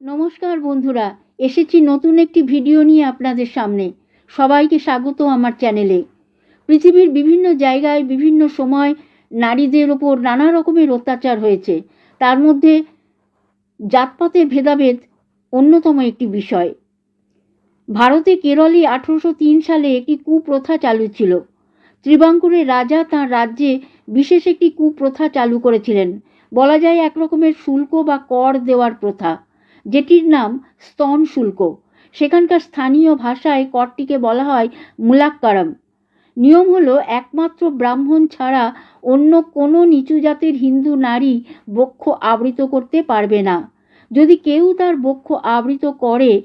নমস্কার বন্ধুরা, এসেছি নতুন একটি ভিডিও নিয়ে আপনাদের সামনে। সবাইকে স্বাগত আমার চ্যানেলে। পৃথিবীর বিভিন্ন জায়গায়, বিভিন্ন সময় নারীদের ওপর নানা রকমের অত্যাচার হয়েছে। তার মধ্যে জাতপাতের ভেদাভেদ অন্যতম একটি বিষয়। ভারতে কেরলে আঠেরোশো তিন সালে একটি কুপ্রথা চালু ছিল। ত্রিবাঙ্কুরের রাজা তাঁর রাজ্যে বিশেষ একটি কুপ্রথা চালু করেছিলেন। বলা যায় এক রকমের শুল্ক বা কর দেওয়ার প্রথা। যেটির নাম স্তন শুল্ক সেখানকার স্থানীয় ভাষায় করটিকে বলা হয় মুলাক্কারম। নিয়ম হলো, একমাত্র ব্রাহ্মণ ছাড়া অন্য কোনো নিচু জাতের হিন্দু নারী বক্ষ আবৃত করতে পারবে না। যদি কেউ তার বক্ষ আবৃত করে,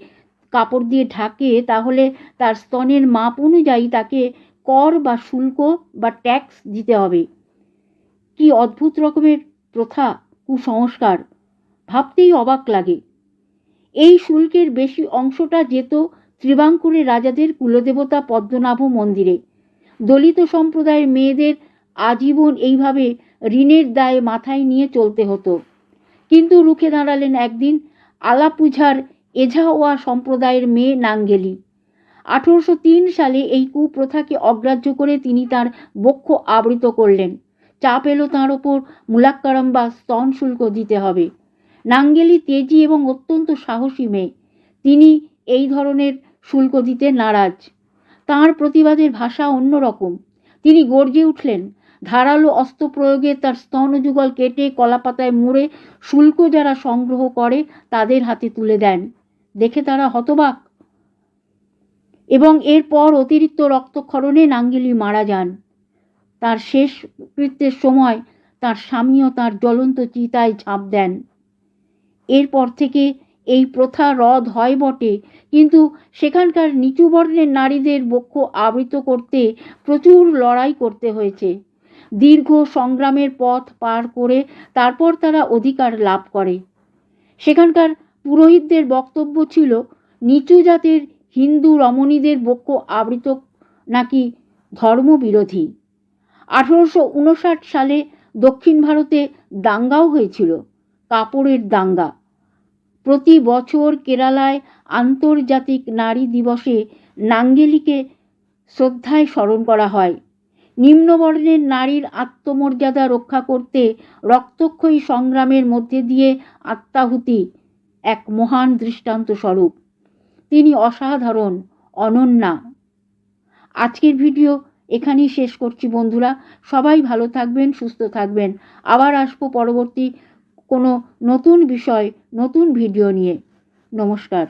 কাপড় দিয়ে ঢাকে, তাহলে তার স্তনের মাপ অনুযায়ী তাকে কর বা শুল্ক বা ট্যাক্স দিতে হবে। কি অদ্ভুত রকমের প্রথা, কুসংস্কার। ভাবতেই অবাক লাগে। এই শুল্কের বেশি অংশটা যেত ত্রিবাঙ্কুরে রাজাদের কুলদেবতা পদ্মনাভ মন্দিরে। দলিত সম্প্রদায়ের মেয়েদের আজীবন এইভাবে ঋণের দায়ে মাথায় নিয়ে চলতে হতো। কিন্তু রুখে দাঁড়ালেন একদিন আলাপুঝার এঝাওয়া সম্প্রদায়ের মেয়ে নাঙ্গেলি। আঠেরোশো তিন সালে এই কুপ্রথাকে অগ্রাহ্য করে তিনি তার বক্ষ আবৃত করলেন। চাপ এলো তাঁর ওপর মুলাক্কারম বা স্তন শুল্ক দিতে হবে। নাঙ্গেলি তেজি এবং অত্যন্ত সাহসী মেয়ে। তিনি এই ধরনের শুল্ক দিতে নারাজ। তাঁর প্রতিবাদের ভাষা অন্যরকম। তিনি গর্জে উঠলেন, ধারালো অস্ত্র প্রয়োগে তার স্তনযুগল কেটে কলাপাতায় মুড়ে শুল্ক যারা সংগ্রহ করে তাদের হাতে তুলে দেন। দেখে তারা হতবাক। এবং এরপর অতিরিক্ত রক্তক্ষরণে নাঙ্গেলি মারা যান। তার শেষ কৃত্যের সময় তার স্বামীও তার জ্বলন্ত চিতায় ঝাঁপ দেন। এরপর থেকে এই প্রথা রদ হয় বটে। কিন্তু সেখানকার নিচু বর্ণের নারীদের বক্ষ আবৃত করতে প্রচুর লড়াই করতে হয়েছে। দীর্ঘ সংগ্রামের পথ পার করে তারপর তারা অধিকার লাভ করে। সেখানকার পুরোহিতদের বক্তব্য ছিল, নিচু জাতের হিন্দু রমণীদের বক্ষ আবৃত নাকি ধর্মবিরোধী। আঠেরোশো উনষাট সালে দক্ষিণ ভারতে দাঙ্গাও হয়েছিল। কাপড়ের দাঙ্গা। প্রতি বছর কেরালায় আন্তর্জাতিক নারী দিবসে নাঙ্গেলিকে শ্রদ্ধায় স্মরণ করা হয়। নিম্নবর্ণের নারীর আত্মমর্যাদা রক্ষা করতে রক্তক্ষয়ী সংগ্রামের মধ্যে দিয়ে আত্মাহুতি এক মহান দৃষ্টান্ত স্বরূপ। তিনি অসাধারণ, অনন্যা। আজকের ভিডিও এখানেই শেষ করছি বন্ধুরা। সবাই ভালো থাকবেন, সুস্থ থাকবেন। আবার আসব পরবর্তী কোনো নতুন বিষয় নতুন ভিডিও নিয়ে। নমস্কার।